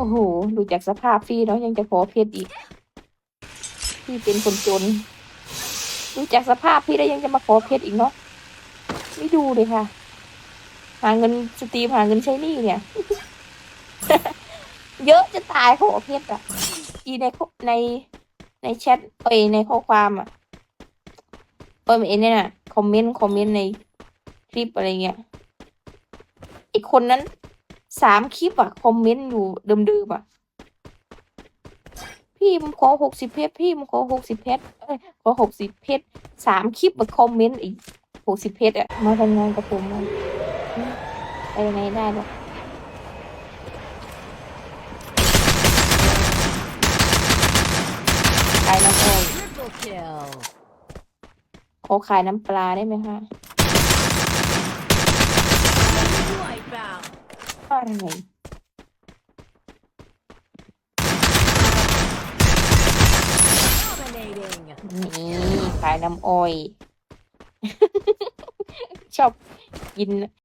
โอ้โห ดูจากสภาพพี่เนาะยังจะขอเพชรอีก พี่เป็นคนจน ดูจากสภาพพี่แล้วยังจะมาขอเพชรอีกเนาะ ไม่ดูเลยค่ะ หาเงินสตรีมหาเงินใช้หนี้เนี่ย เยอะจะตายขอเพชรอะอีในในในแชทเอยในข้อความอะเอยเอ็นเนี่ยนะคอมเมนต์คอมเมนต์ในคลิปอะไรเงี้ยอีกคนนั้น สามคลิปอะคอมเมนต์อยู่เดิมๆอะพี่มันขอหกสิบเพชรพี่มันขอหกสิบเพชรเอ้ยขอหกสิบเพชรสามคลิปมาคอมเมนต์อีกหกสิบเพชรอะมาทำงานกับผมมันไปยังไงได้หรอกขายน้ำอ้อย Triple kill. ขอขายน้ำปลาได้ไหมคะ อะไร Dominating. นี่ขายน้ำอ้อย ชอบกิน